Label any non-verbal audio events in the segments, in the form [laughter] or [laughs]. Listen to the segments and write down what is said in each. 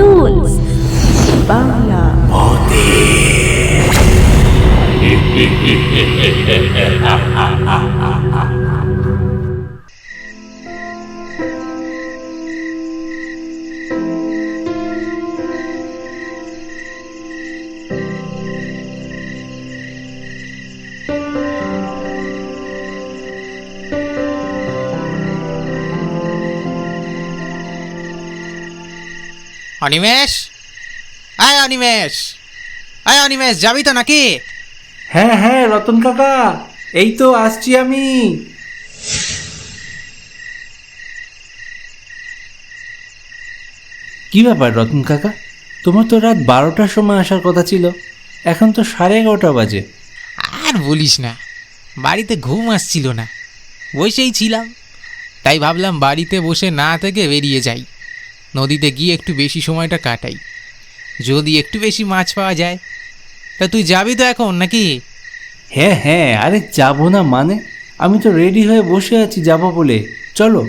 Tools Bangla [laughs] Animesh? আয় অনিমেষ। আয় অনিমেষ যাবি তো নাকি? হ্যাঁ হ্যাঁ রতন কাকা এই তো আসছি আমি। কি ব্যাপার রতন কাকা? তোমার তো রাত বারোটার সময় আসার কথা ছিল। এখন তো সাড়ে এগারোটা বাজে। আর বলিস না বাড়িতে ঘুম আসছিল না। বসেই ছিলাম তাই ভাবলাম বাড়িতে বসে না থেকে বেরিয়ে যাই। নদীতে গিয়ে একটু বেশি সময়টা কাটাই। যদি একটু বেশি মাছ পাওয়া যায় তা তুই যাবি তো এখন নাকি? হ্যাঁ হ্যাঁ আরে যাব না মানে? আমি তো রেডি হয়ে বসে আছি যাব বলে। চলো।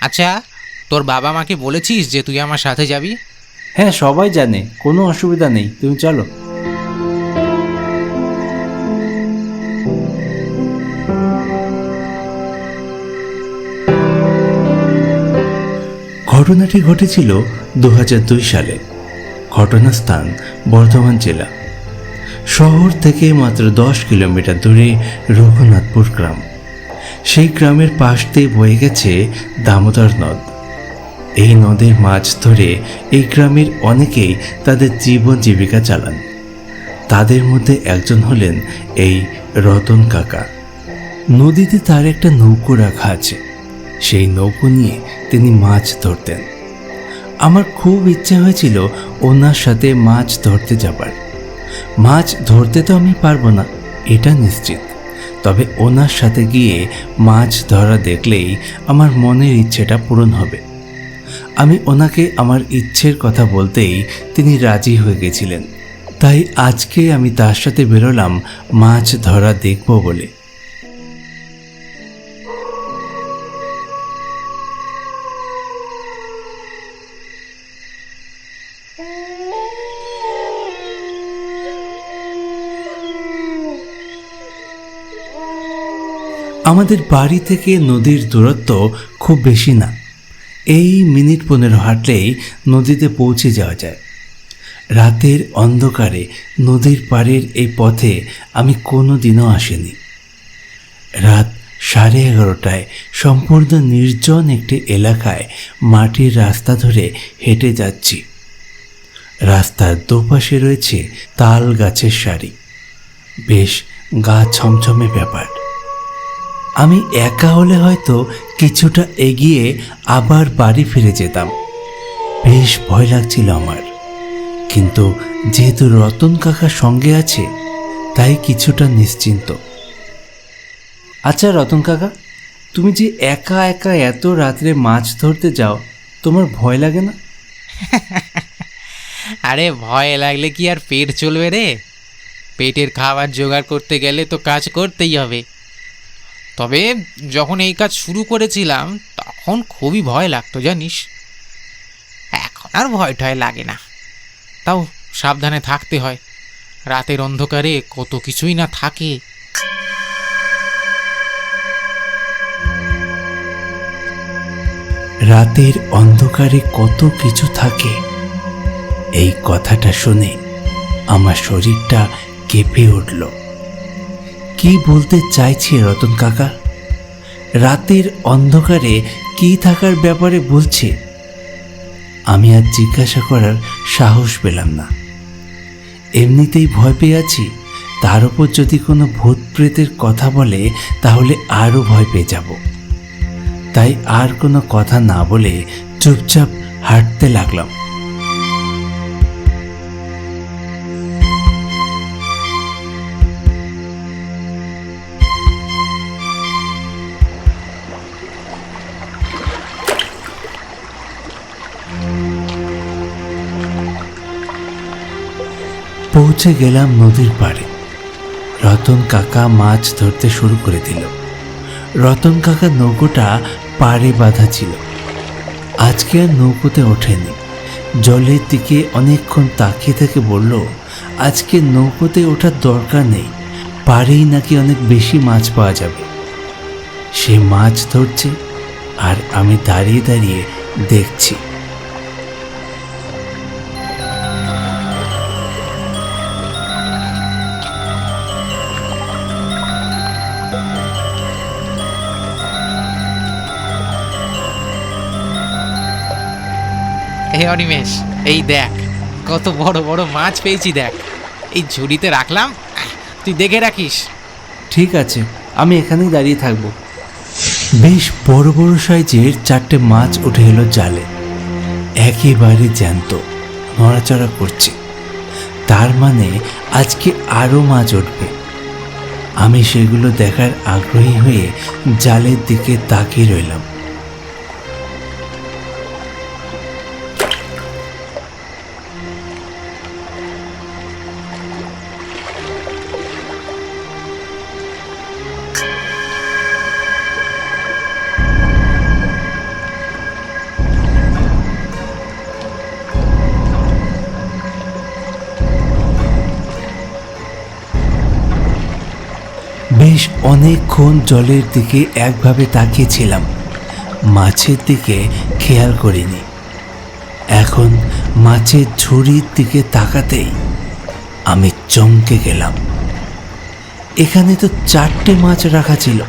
আচ্ছা তোর বাবা মাকে বলেছিস যে তুই আমার সাথে যাবি? হ্যাঁ সবাই জানে কোনো অসুবিধা নেই। তুমি চলো। ঘটনাটি ঘটেছিল দু হাজার দুই সালে। ঘটনাস্থান বর্ধমান জেলা। শহর থেকে মাত্র দশ কিলোমিটার দূরে রঘুনাথপুর গ্রাম। সেই গ্রামের পাশ দিয়ে বয়ে গেছে দামোদর নদ। এই নদের মাছ ধরে এই গ্রামের অনেকেই তাদের জীবন জীবিকা চালান। তাদের মধ্যে একজন হলেন এই রতন কাকা। নদীতে তার একটা নৌকো রাখা আছে। সেই নৌকো নিয়ে তিনি মাছ ধরতেন। আমার খুব ইচ্ছে হয়েছিল ওনার সাথে মাছ ধরতে যাবার। মাছ ধরতে তো আমি পারব না, এটা নিশ্চিত। তবে ওনার সাথে গিয়ে মাছ ধরা দেখলেই আমার মনের ইচ্ছেটা পূরণ হবে। আমি ওনাকে আমার ইচ্ছের কথা বলতেই তিনি রাজি হয়ে গেছিলেন। তাই আজকে আমি তার সাথে বেরোলাম মাছ ধরা দেখব বলে। আমাদের বাড়ি থেকে নদীর দূরত্ব খুব বেশি না। এই মিনিট পনেরো হাঁটলেই নদীতে পৌঁছে যাওয়া যায়। রাতের অন্ধকারে নদীর পাড়ের এই পথে আমি কোনো দিনও আসিনি। রাত সাড়ে এগারোটায় সম্পূর্ণ নির্জন একটি এলাকায় মাটির রাস্তা ধরে হেঁটে যাচ্ছি। রাস্তার দুপাশে রয়েছে তাল গাছের সারি। বেশ গা ছমছমে ব্যাপার। আমি একা হলে হয়তো কিছুটা এগিয়ে আবার বাড়ি ফিরে যেতাম। বেশ ভয় লাগছিল আমার। কিন্তু যেহেতু রতন কাকা সঙ্গে আছে, তাই কিছুটা নিশ্চিন্ত। আচ্ছা রতন কাকা, তুমি যে একা একা এত রাত্রে মাছ ধরতে যাও, তোমার ভয় লাগে না? [laughs] আরে ভয় লাগলে কি আর পেট চলবে রে? পেটের খাবার জোগাড় করতে গেলে তো কাজ করতেই হবে। তবে যখন এই কাজ শুরু করেছিলাম, তখন খুবই ভয় লাগতো, জানিস। এখন আর ভয় টয় লাগে না। তাও সাবধানে থাকতে হয়। রাতের অন্ধকারে কত কিছুই না থাকে। রাতের অন্ধকারে কত কিছু থাকে, এই কথাটা শুনে আমার শরীরটা কেঁপে উঠল। কি বলতে চাইছে রতন কাকা? রাতের অন্ধকারে কি থাকার ব্যাপারে বলছে? আমি আর জিজ্ঞাসা করার সাহস পেলাম না। এমনিতেই ভয় পেয়ে আছি, তার উপর যদি কোনো ভূত প্রেতের কথা বলে, তাহলে আরও ভয় পেয়ে যাব। তাই আর কোনো কথা না বলে চুপচাপ হাঁটতে লাগলাম। পৌঁছে গেলাম নদীর পাড়ে। রতন কাকা মাছ ধরতে শুরু করে দিল। রতন কাকা নৌকোটা পাড়ে বাঁধা ছিল। আজকে আর নৌকোতে ওঠেনি। জলের দিকে অনেকক্ষণ তাকিয়ে থেকে বলল, আজকে নৌকোতে ওঠার দরকার নেই। পাড়েই নাকি অনেক বেশি মাছ পাওয়া যাবে। সে মাছ ধরছে আর আমি দাঁড়িয়ে দাঁড়িয়ে দেখছি। হে অনিমেষ, এই দেখ, কত বড় বড় মাছ পেয়েছি দেখ। এই ঝুড়িতে রাখলাম, তুই দেখে রাখিস। ঠিক আছে, আমি এখানেই দাঁড়িয়ে থাকব। বেশ বড় বড় সাইজের চারটে মাছ উঠে এলো জালে। একেবারে জ্যান্ত, নড়াচড়া করছে। তার মানে আজকে আরও মাছ উঠবে। আমি সেগুলো দেখার আগ্রহী হয়ে জালের দিকে তাকিয়ে রইলাম। অনেকক্ষণ জলের দিকে একভাবে তাকিয়েছিলাম। মাছের দিকে খেয়াল করিনি। এখন মাছের ঝুড়ির দিকে তাকাতেই আমি চমকে গেলাম। এখানে তো চারটে মাছ রাখা ছিল।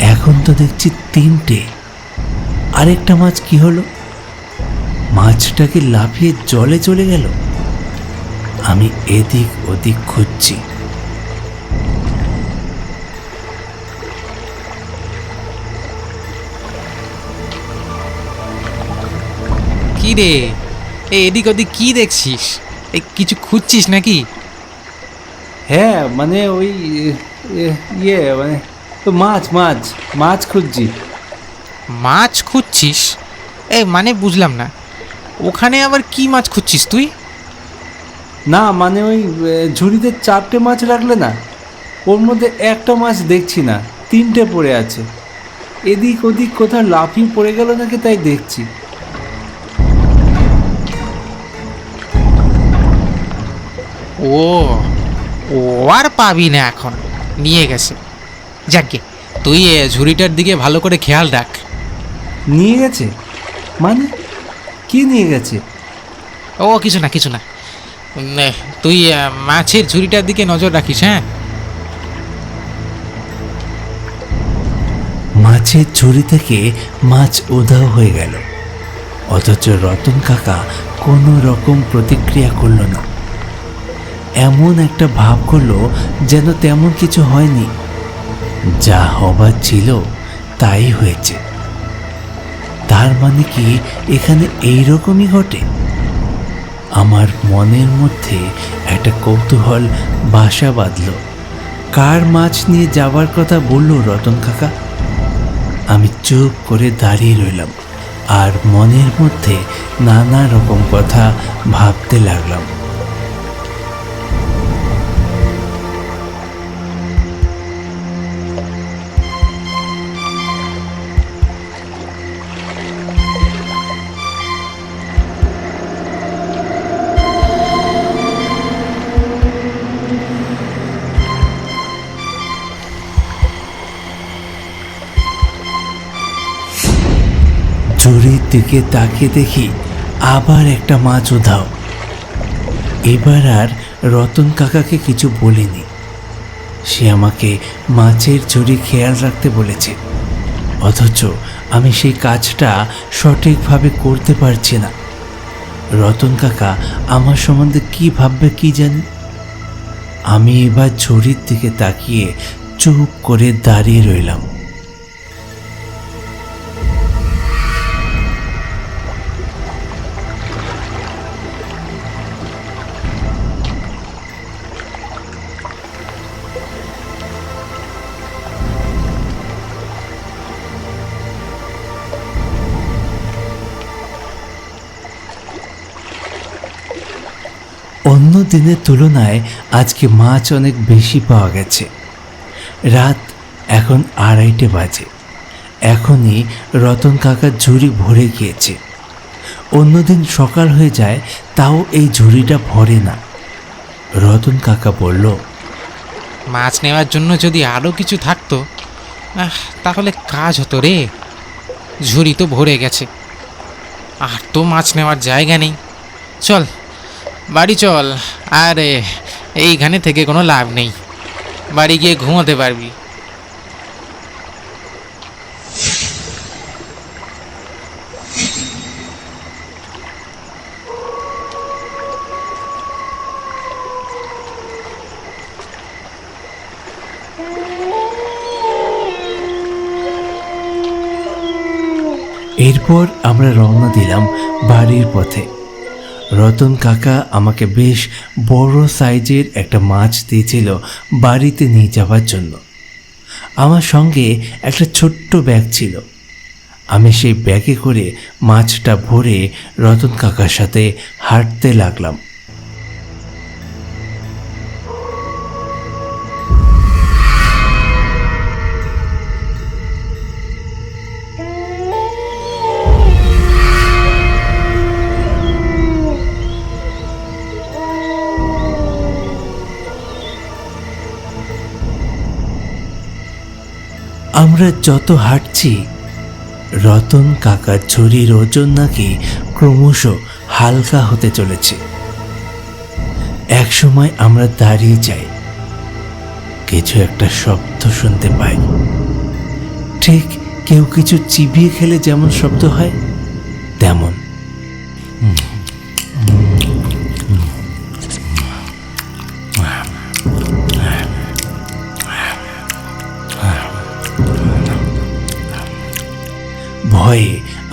এখন তো দেখছি তিনটে। আরেকটা মাছ কি হলো? মাছটাকে লাফিয়ে জলে চলে গেল? আমি এদিক ওদিক খুঁজছি। কি রে এই এদিক ওদিক কি দেখছিস? এই কিছু খুঁজছিস নাকি? হ্যাঁ মানে ওই ইয়ে মানে তো মাছ মাছ মাছ খুঁজছি। মাছ খুঁজছিস? এ মানে বুঝলাম না। ওখানে আবার কি মাছ খুঁজছিস তুই? না মানে ওই ঝুড়িতে চারটে মাছ রাখলে না ওর মধ্যে একটা মাছ দেখছি না তিনটে পড়ে আছে। এদিক ওদিক কোথাও লাফিয়ে পড়ে গেল নাকি তাই দেখছি। ও ও আর পাবি না এখন। নিয়ে গেছে। যাকে তুই এ, ঝুড়িটার দিকে ভালো করে খেয়াল রাখ। নিয়ে গেছে? মানে? কি নিয়ে গেছে? ও কিছু না কিছু না। তুই মাছের ঝুড়িটার দিকে নজর রাখিস হ্যাঁ? মাছের ঝুড়ি থেকে মাছ উধাও হয়ে গেল। অথচ রতন কাকা কোনো রকম প্রতিক্রিয়া করল না। এমন একটা ভাব করল যেন তেমন কিছু হয়নি। যা হবার ছিল তাই হয়েছে। তার মানে কি এখানে এই রকমই ঘটে? আমার মনের মধ্যে একটা কৌতূহল বাসা বাঁধল। কার মাছ নিয়ে যাবার কথা বলল রতন কাকা? আমি চুপ করে দাঁড়িয়ে রইলাম আর মনের মধ্যে নানা রকম কথা ভাবতে লাগলাম। দিকে তাকিয়ে দেখি আবার একটা মাছ উধাও। এবার আর রতন কাকাকে কিছু বলিনি। সে আমাকে মাছের ঝুড়ি খেয়াল রাখতে বলেছে। অথচ আমি সেই কাজটা সঠিকভাবে করতে পারছি না। রতন কাকা আমার সম্বন্ধে কি ভাববে কি জানি। আমি এবার ঝুড়ির দিকে তাকিয়ে চুপ করে দাঁড়িয়ে রইলাম। অন্য দিনের তুলনায় আজকে মাছ অনেক বেশি পাওয়া গেছে। রাত এখন আড়াইটে বাজে। এখনই রতন কাকার ঝুড়ি ভরে গিয়েছে। অন্যদিন সকাল হয়ে যায়, তাও এই ঝুড়িটা ভরে না। রতন কাকা বলল, মাছ নেওয়ার জন্য যদি আরও কিছু থাকতো তাহলে কাজ হতো রে। ঝুড়ি তো ভরে গেছে। আর তো মাছ নেওয়ার জায়গা নেই। চল বাড়ি চল। আরে, এইখানে থেকে কোনো লাভ নেই। বাড়ি গিয়ে ঘুমোতে পারবি। এরপর আমরা রওনা দিলাম বাড়ির পথে। রতন কাকা আমাকে বেশ বড় সাইজের একটা মাছ দিয়েছিল বাড়িতে নিয়ে যাওয়ার জন্য। আমার সঙ্গে একটা ছোট্ট ব্যাগ ছিল। আমি সেই ব্যাগে করে মাছটা ভরে রতন কাকার সাথে হাঁটতে লাগলাম। আমরা যত হাঁটছি, রতন কাকার ঝুড়ির ওজন নাকি ক্রমশ হালকা হতে চলেছে। একসময় আমরা দাঁড়িয়ে যাই, কিছু একটা শব্দ শুনতে পাই। ঠিক কেউ কিছু চিবিয়ে খেলে যেমন শব্দ হয়, তেমন।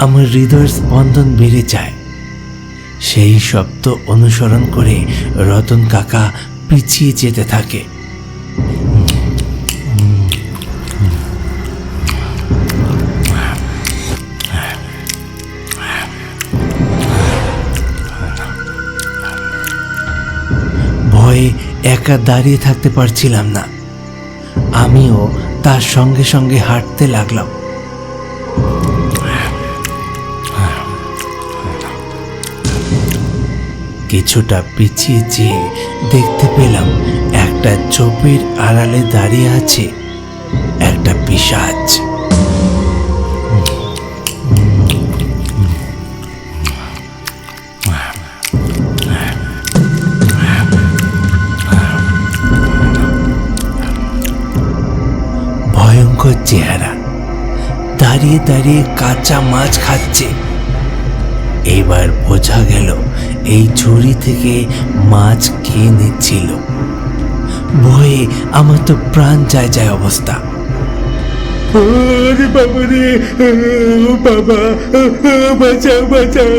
আমার হৃদয়ের স্পন্দন বেড়ে যায়। সেই শব্দ অনুসরণ করে রতন কাকা পিছিয়ে যেতে থাকে। ভয়ে একা দাঁড়িয়ে থাকতে পারছিলাম না। আমিও তার সঙ্গে সঙ্গে হাঁটতে লাগলাম। কিছুটা পিছিয়ে যেয়ে দেখতে পেলাম একটা চোপের আড়ালে দাঁড়িয়ে আছে একটা পিসাজ। ভয়ঙ্কর চেহারা। দাঁড়িয়ে দাঁড়িয়ে কাঁচা মাছ খাচ্ছে। এবার বোঝা গেল এই ঝুড়ি থেকে মাছ খেয়ে নিচ্ছিল। ভয়ে আমার তো প্রাণ যায় যায় অবস্থা। আরে বাবা রে বাবা বাঁচাও বাঁচাও।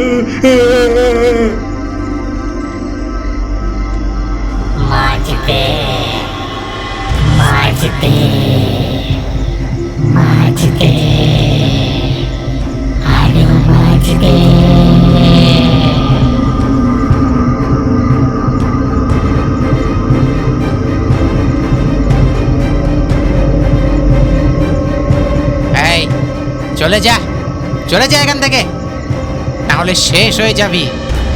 আরও চলে যা চলে যা এখান থেকে। নাহলে শেষ হয়ে যাবি,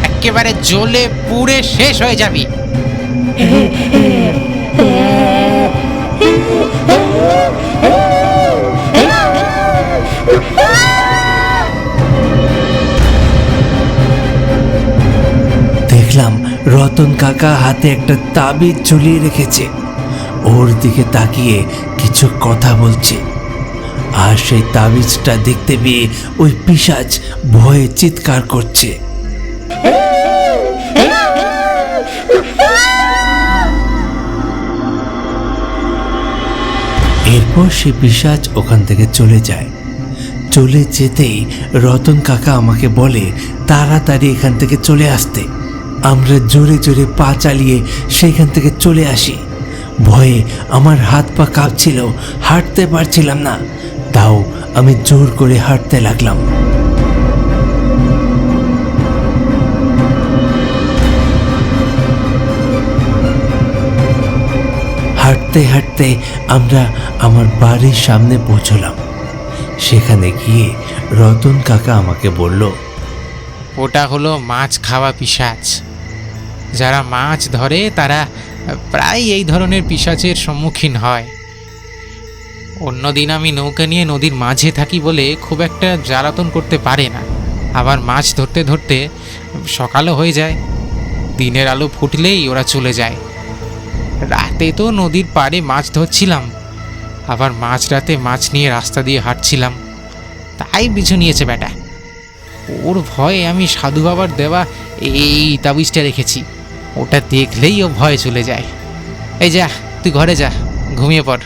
একেবারে জ্বলে পুড়ে শেষ হয়ে যাবি। দেখলাম রতন কাকা হাতে একটা তাবিজ ঝুলিয়ে রেখেছে। ওর দিকে তাকিয়ে কিছু কথা বলছে। আর সেই তাবিজটা দেখতে পেয়ে ওই পিসাজ ভয়ে চিৎকার করছে। এরপর সে পিসাজ ওখান থেকে চলে যায়। চলে যেতেই রতন কাকা আমাকে বলে, তাড়াতাড়ি এখান থেকে চলে আসতে। আমরা জোরে জোরে পা চালিয়ে সেখান থেকে চলে আসি। ভয়ে আমার হাত পা কাঁপছিল, হাঁটতে পারছিলাম না। তাও আমি জোর করে হাঁটতে লাগলাম। হাঁটতে হাঁটতে আমরা আমার বাড়ির সামনে পৌঁছলাম। সেখানে গিয়ে রতন কাকা আমাকে বলল, ওটা হলো মাছ খাওয়া পিশাচ। যারা মাছ ধরে তারা প্রায় এই ধরনের পিশাচের সম্মুখীন হয়। অন্যদিন আমি নৌকা নিয়ে নদীর মাঝে থাকি বলে খুব একটা জ্বালাতন করতে পারে না। আবার মাছ ধরতে ধরতে সকালও হয়ে যায়। দিনের আলো ফুটলেই ওরা চলে যায়। রাতে তো নদীর পাড়ে মাছ ধরছিলাম। আবার মাঝ রাতে মাছ নিয়ে রাস্তা দিয়ে হাঁটছিলাম। তাই পিছু নিয়েছে বেটা ওর ভয়ে আমি সাধু বাবার দেওয়া এই তাবিজটা রেখেছি। ওটা দেখলেই ও ভয়ে চলে যায়। এই যা, তুই ঘরে যা, ঘুমিয়ে পড়।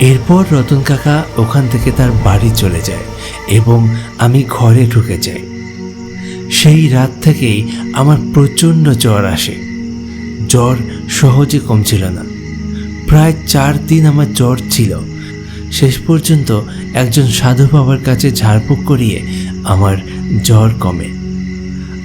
এরপর রতন কাকা ওখান থেকে তার বাড়ি চলে যায় এবং আমি ঘরে ঢুকে যাই। সেই রাত থেকেই আমার প্রচণ্ড জ্বর আসে। জ্বর সহজে কমছিল না। প্রায় চার দিন আমার জ্বর ছিল। শেষ পর্যন্ত একজন সাধু বাবার কাছে ঝাড়ফুঁক করিয়ে আমার জ্বর কমে।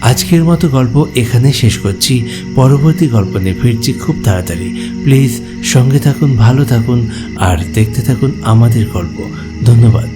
আজকের মতো গল্প এখানে শেষ করছি। পরবর্তী গল্প নিয়ে ফিরছি খুব তাড়াতাড়ি। প্লিজ সঙ্গে থাকুন, ভালো থাকুন, আর দেখতে থাকুন আমাদের গল্প। ধন্যবাদ।